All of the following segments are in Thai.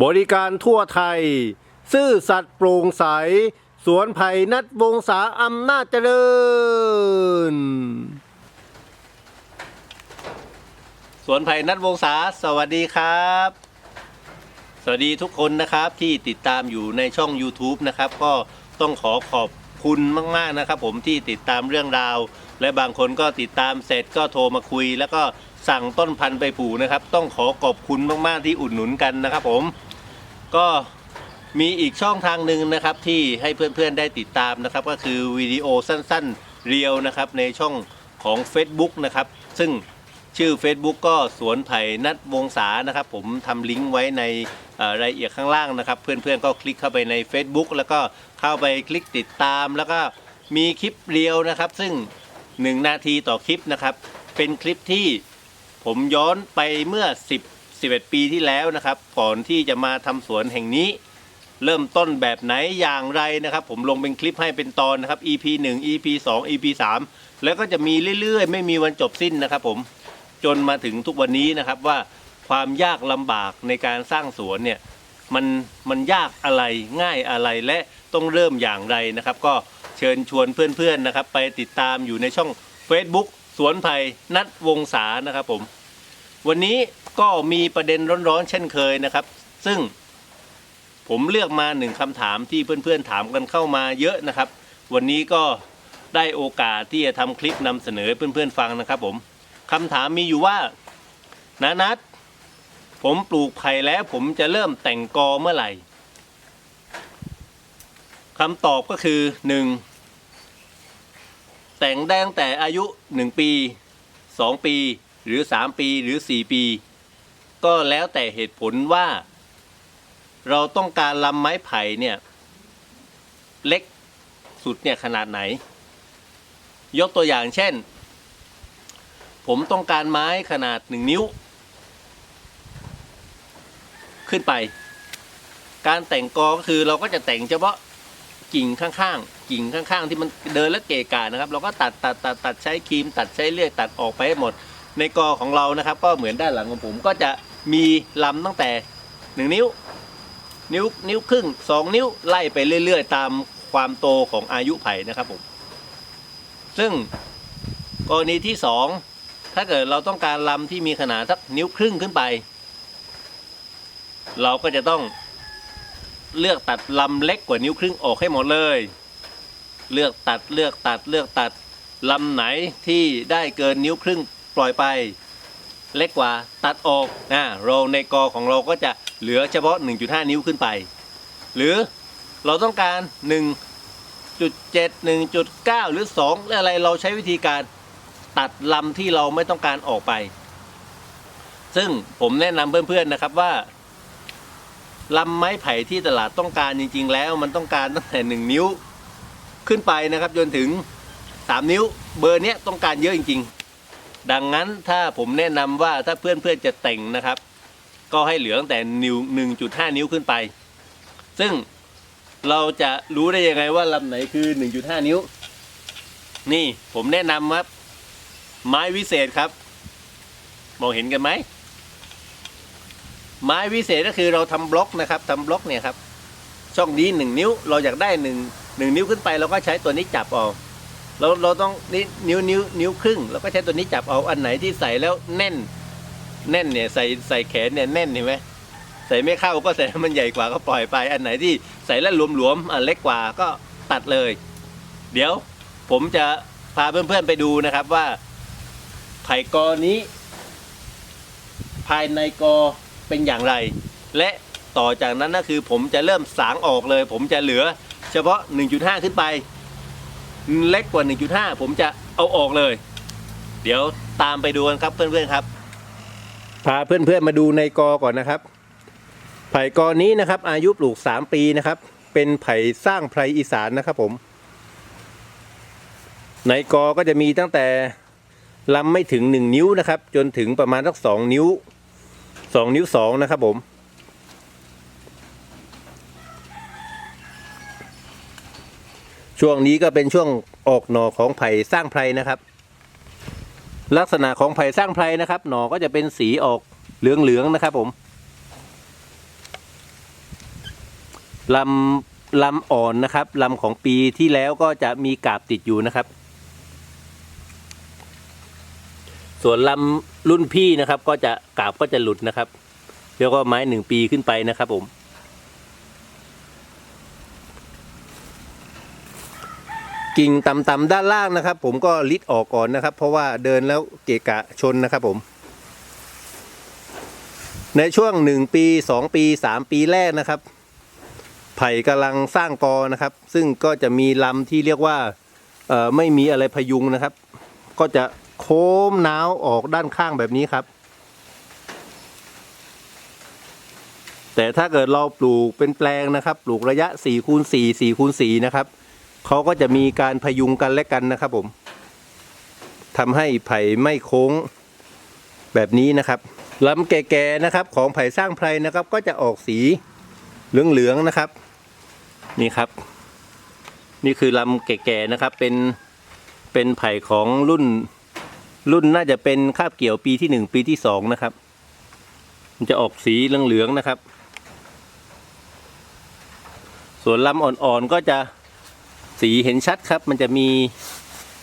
บริการทั่วไทย ซื่อสัตย์โปร่งใส สวนไผ่นัดวงศาอำนาจเจริญ สวนไผ่นัดวงศาสวัสดีครับ สวัสดีทุกคนนะครับที่ติดตามอยู่ในช่อง YouTube นะครับ ก็ต้องขอขอบ คุณมากๆนะครับ ผมที่ติดตามเรื่องราว และบางคนก็ติดตามเสร็จก็โทรมาคุย แล้วก็สั่งต้นพันธุ์ไปปลูกนะครับ ต้องขอขอบคุณมากๆที่อุดหนุนกันนะครับผมก็มีอีกช่องทางหนึ่งนะครับที่ให้เพื่อนๆได้ติดตามนะครับ ก็คือวิดีโอสั้นๆเรียวนะครับในช่องของ Facebook นะครับ ซึ่ง ชื่อ Facebook ก็สวนไผ่นัดวงศานะครับ ผมทำลิงก์ไว้ในรายละเอียดข้างล่างนะครับ เพื่อนๆก็คลิกเข้าไปใน Facebook แล้วก็เข้าไปคลิกติดตาม แล้วก็มีคลิปเรียวนะครับ ซึ่ง 1 นาทีต่อคลิปนะครับ เป็นคลิปที่ผมย้อนไปเมื่อ 10 11 ปีที่แล้วนะครับ ก่อนที่จะมาทำสวนแห่งนี้ เริ่มต้นแบบไหนอย่างไรนะครับ ผมลงเป็นคลิปให้เป็นตอนนะครับ EP 1 EP 2 EP 3 แล้วก็จะมีเรื่อยๆ ไม่มีวันจบสิ้นนะครับผม จนมาถึงทุกวันนี้นะครับว่าความยากลำบากในการสร้างสวนเนี่ยมันมันยากอะไรง่ายอะไรและต้องเริ่มอย่างไรนะครับ ก็เชิญชวนเพื่อนๆนะครับ ไปติดตามอยู่ในช่อง Facebook สวนไผ่นัดวงศานะครับผม วันนี้ก็มีประเด็นร้อนๆเช่นเคยนะครับ ซึ่งผมเลือกมาหนึ่งคำถามที่เพื่อนๆถามกันเข้ามาเยอะนะครับ วันนี้ก็ได้โอกาสที่จะทำคลิปนำเสนอเพื่อนๆฟังนะครับผม คำถามมีอยู่ว่านานัทผมปลูกไผ่แล้วผมจะเริ่มแต่งกอเมื่อไหร่คำตอบก็คือหนึ่งแต่งได้ตั้งแต่อายุหนึ่งปีสองปีหรือสามปีหรือสี่ปี ก็แล้วแต่เหตุผลว่า เราต้องการลำไม้ไผ่เนี่ย เล็กสุดเนี่ยขนาดไหน ยกตัวอย่างเช่น ผมต้องการไม้ขนาดหนึ่งนิ้ว ขึ้นไป การแต่งกอก็คือเราก็จะแต่งเฉพาะกิ่งข้างๆกิ่งข้างๆ ที่มันเดินและเกะกะนะครับ เราก็ตัดตัดตัดตัดใช้ครีม ตัดใช้เลื่อยตัดออกไปให้หมด ในกอของเรานะครับ ก็เหมือนด้านหลังของผมก็จะมีลำตั้งแต่หนึ่งนิ้ว นิ้วนิ้วครึ่งสองนิ้วไล่ไปเรื่อยๆ ตามความโตของอายุไผ่นะครับผมซึ่งกรณีที่สอง ถ้าเกิดเราต้องการลำที่มีขนาดสักนิ้วครึ่งขึ้นไป เราก็จะต้องเลือกตัดลำเล็กกว่านิ้วครึ่งออกให้หมดเลย เลือกตัดเลือกตัดเลือกตัดลำไหนที่ได้เกินนิ้วครึ่งปล่อยไป เล็กกว่าตัดออกอ่าเราในกอของเราก็จะเหลือเฉพาะ 1.5 นิ้วขึ้นไป หรือเราต้องการ 1.7 1.9 หรือ2หรืออะไรเราใช้วิธีการ ตัดลำที่เราไม่ต้องการออกไป ซึ่งผมแนะนำเพื่อนๆนะครับว่าลำไม้ไผ่ที่ตลาดต้องการจริง ๆ แล้ว มันต้องการตั้งแต่1นิ้ว ขึ้นไปนะครับจนถึง 3 นิ้ว เบอร์เนี้ยต้องการเยอะจริง ๆ ดังนั้นถ้าผมแนะนำว่าถ้าเพื่อนๆจะแต่งนะครับ ก็ให้เหลือตั้งแต่นิ้ว1.5 นิ้วขึ้นไป ซึ่งเราจะรู้ได้ยังไงว่าลำไหนคือ 1.5 นิ้ว นี่ผมแนะนำครับ ไม้วิเศษครับ มองเห็นกันไหม ไม้วิเศษก็คือเราทำบล็อกนะครับทำบล็อกเนี่ยครับ ช่องนี้หนึ่งนิ้ว เราอยากได้หนึ่งหนึ่งนิ้วขึ้นไปเราก็ใช้ตัวนี้จับเอาเราเราต้องนี่นิ้วนิ้วนิ้วครึ่งเราก็ใช้ตัวนี้จับเอาอันไหนที่ใส่แล้วแน่น แน่นเนี่ยใส่ใส่แขนเนี่ยแน่นเห็นไหมใส่ไม่เข้าก็ใส่มันใหญ่กว่าก็ปล่อยไป อันไหนที่ใส่แล้วหลวมๆอันเล็กกว่าก็ตัดเลย เดี๋ยวผมจะพาเพื่อนๆไปดูนะครับว่า ไผ่กอนี้ ภายในกอเป็นอย่างไร และต่อจากนั้นก็คือผมจะเริ่มสางออกเลย ผมจะเหลือ เฉพาะ 1.5 ขึ้นไป เล็กกว่า 1.5 ผมจะเอาออกเลย เดี๋ยวตามไปดูกันครับเพื่อนๆครับ พาเพื่อนๆมาดูในกอก่อนนะครับ ไผ่กอนี้นะครับ อายุปลูก 3 ปีนะครับ เป็นไผ่สร้างไพรอีสานนะครับผม ในกอก็จะมีตั้งแต่ ลำไม่ถึง 1 นิ้วนะครับ จนถึงประมาณสักสองนิ้ว 2 นิ้ว 2 นะครับผมช่วงนี้ก็เป็นช่วงออกหน่อของไผ่สร้างไพรนะครับ ลักษณะของไผ่สร้างไพรนะครับ หน่อก็จะเป็นสีออกเหลืองๆนะครับผมลำลำอ่อนนะครับลำของปีที่แล้วก็จะมีกาบติดอยู่นะครับ ส่วนลำรุ่นพี่นะครับ ก็จะกาบก็จะหลุดนะครับเรียกว่าไม้หนึ่งปีขึ้นไปนะครับผม กิ่งต่ำๆด้านล่างนะครับ ผมก็ลิดออกก่อนนะครับ เพราะว่าเดินแล้วเกะกะชนนะครับผม ในช่วงหนึ่งปีสองปีสามปีแรกนะครับ ไผ่กำลังสร้างกอนะครับ ซึ่งก็จะมีลำที่เรียกว่าไม่มีอะไรพยุงนะครับ ก็จะ โค้มน้าวออกด้านข้างแบบนี้ครับ แต่ถ้าเกิดเราปลูกเป็นแปลงนะครับ ปลูกระยะ4คูณ4 4คูณ4นะครับเขาก็จะมีการพยุงกันและกันนะครับผมทำให้ไผ่ไม่โค้งแบบนี้นะครับลำแก่ๆนะครับ ของไผ่สร้างไพรนะครับ ก็จะออกสีเหลืองๆนะครับ นี่ครับ นี่คือลำแก่ๆนะครับเป็นเป็นไผ่ของรุ่น รุ่นน่าจะเป็นคาบเกี่ยวปีที่หนึ่งปีที่สองนะครับ มันจะออกสีเหลืองๆนะครับ ส่วนลำอ่อนๆก็จะสีเห็นชัดครับ มันจะมี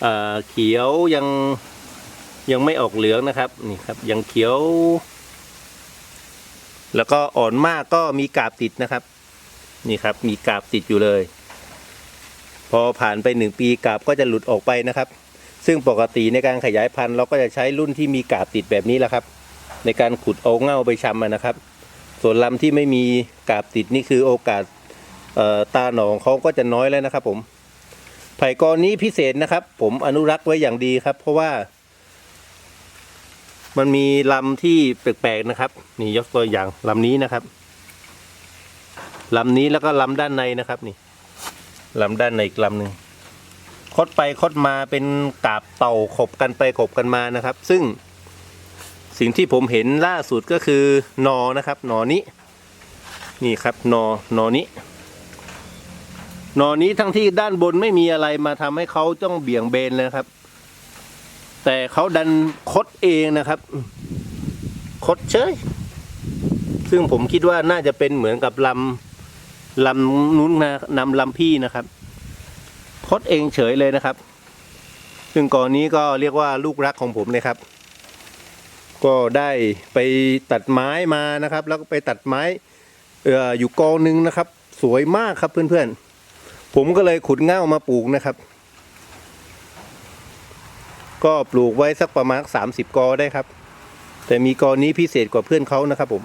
เอ่อเขียวยังยังไม่ออกเหลืองนะครับนี่ครับ ยังเขียว แล้วก็อ่อนมากก็มีกาบติดนะครับ นี่ครับ มีกาบติดอยู่เลย พอผ่านไปหนึ่งปีกาบก็จะหลุดออกไปนะครับ ซึ่งปกติในการขยายพันธุ์เราก็จะใช้รุ่นที่มีกาบติดแบบนี้แหละครับ ในการขุดเอาเง่าไปชำนะครับ ส่วนลำที่ไม่มีกาบติดนี่คือโอกาสตาหนองเขาก็จะน้อยแล้วนะครับ ผม ไผ่กอนี้พิเศษนะครับ ผมอนุรักษ์ไว้อย่างดีครับ เพราะว่า มันมีลำที่แปลกๆนะครับ นี่ยกตัวอย่างลำนี้นะครับลำนี้แล้วก็ลำด้านในนะครับ นี่ลำด้านในอีกลำหนึ่ง คดไปคดมาเป็นกาบเต่าขบกันไปขบกันมานะครับ ซึ่งสิ่งที่ผมเห็นล่าสุดก็คือนอนะครับนอนี้ นี่ครับนอนอนี้นอนี้ทั้งที่ด้านบนไม่มีอะไรมาทำให้เขาต้องเบี่ยงเบนเลยนะครับ แต่เขาดันคดเองนะครับ คดเฉยซึ่งผมคิดว่าน่าจะเป็นเหมือนกับลำลำนู้นนะนำลำพี่นะครับ คดเองเฉยเลยนะครับ ซึ่งกอนนี้ก็เรียกว่าลูกรักของผมเลยครับ ก็ได้ไปตัดไม้มานะครับ แล้วก็ไปตัดไม้เอ่ออยู่กองหนึงนะครับ สวยมากครับเพื่อนๆ ผมก็เลยขุดเง่ามาปลูกนะครับ ก็ปลูกไว้สักประมาณสามสิบกอได้ครับ แต่มีกอนี้พิเศษกว่าเพื่อนเขานะครับผม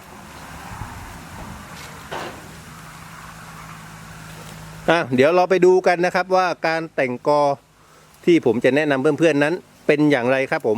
อะเดี๋ยวเราไปดูกันนะครับว่าการแต่งกอที่ผมจะแนะนำเพื่อนๆนั้นเป็นอย่างไรครับผม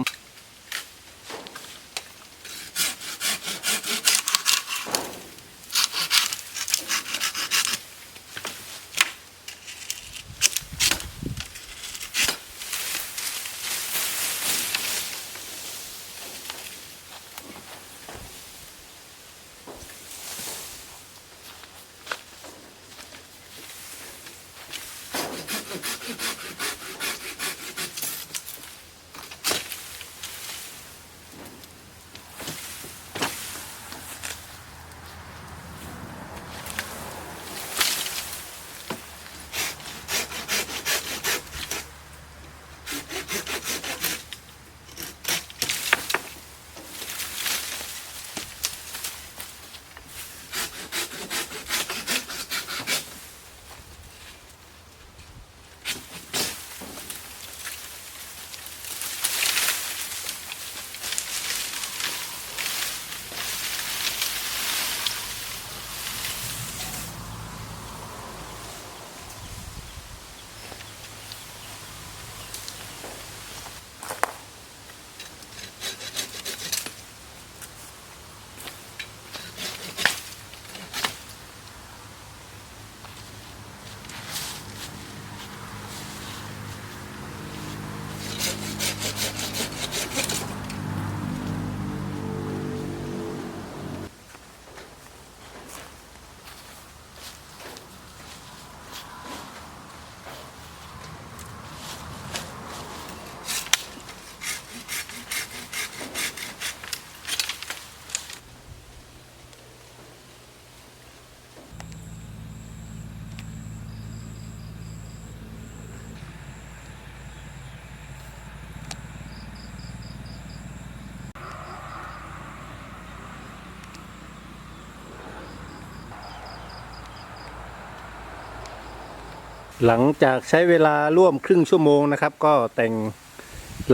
หลังจากใช้เวลาร่วมครึ่งชั่วโมงนะครับ ก็แต่ง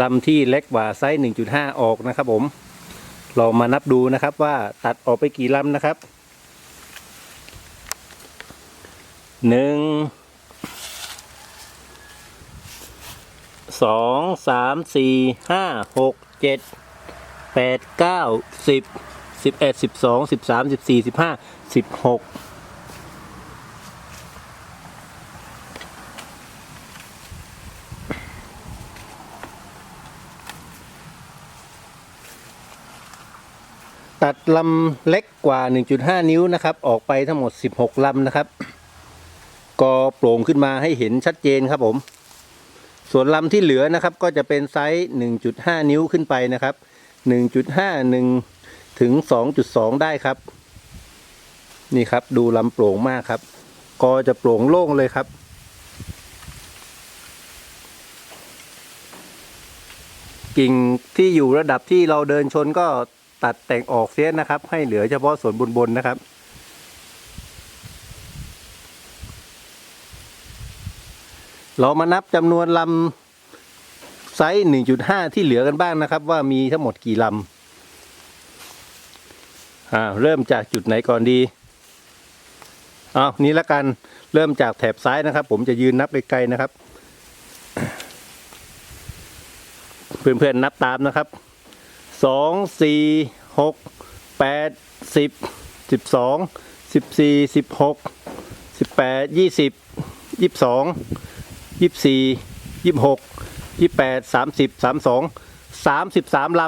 ลำที่เล็กกว่าไซส์ 1.5 ออกนะครับผม เรามานับดูนะครับว่าตัดออกไปกี่ลำนะครับ หนึ่ง สอง สาม สี่ ห้า หก เจ็ด แปด เก้า สิบ สิบเอ็ด สิบสอง สิบสาม สิบสี่ สิบห้า สิบหก ตัดลำเล็กกว่า 1.5 นิ้วนะครับ ออกไปทั้งหมด 16 ลำนะครับ ก็โปร่งขึ้นมาให้เห็นชัดเจนครับผม ส่วนลำที่เหลือนะครับ ก็จะเป็นไซส์ 1.5 นิ้วขึ้นไปนะครับ 1.51 ถึง 2.2 ได้ครับ นี่ครับดูลำโปร่งมากครับ ก็จะโปร่งโล่งเลยครับกิ่งที่อยู่ระดับที่เราเดินชนก็ ตัดแต่งออกเสียนะครับ ให้เหลือเฉพาะส่วนบนๆนะครับ เรามานับจำนวนลำไซส์ 1.5 ที่เหลือกันบ้างนะครับ ว่ามีทั้งหมดกี่ลำอ่าเริ่มจากจุดไหนก่อนดีเอานี้ละกันเริ่มจากแถบซ้ายนะครับ ผมจะยืนนับไกลๆนะครับ เพื่อนๆนับตามนะครับ สองสี่หกแปดสิบสิบสองสิบสี่สิบหกสิบแปดยี่สิบยี่สิบสองยี่สิบสี่ยี่สิบหกยี่สิบแปดสามสิบสามสองสามสิบสามล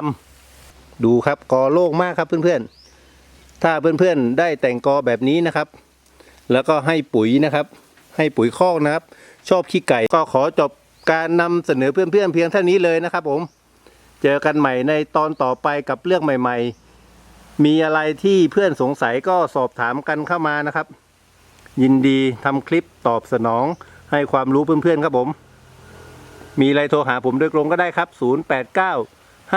ำดูครับกอโล่งมากครับเพื่อนๆ ถ้าเพื่อนๆได้แต่งกอแบบนี้นะครับ แล้วก็ให้ปุ๋ยนะครับ ให้ปุ๋ยคอกนะครับ ชอบขี้ไก่ก็ขอจบการนำเสนอเพื่อนๆเพียงเท่านี้เลยนะครับผม เจอกันใหม่ในตอนต่อไปกับเรื่องใหม่ ๆ มีอะไรที่เพื่อนสงสัยก็สอบถามกันเข้ามานะครับ ยินดีทำคลิปตอบสนองให้ความรู้เพื่อนๆครับผม มีอะไรโทรหาผมโดยตรงก็ได้ครับ 089 500 5974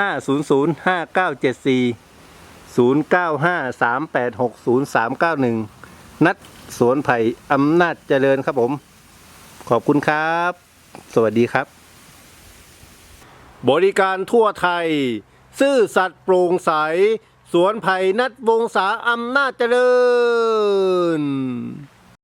095 386 0391 นัดสวนไผ่อำนาจเจริญครับผม ขอบคุณครับ สวัสดีครับ บริการทั่วไทย ซื่อสัตย์โปร่งใส สวนไผ่นัดวงศาอำนาจเจริญ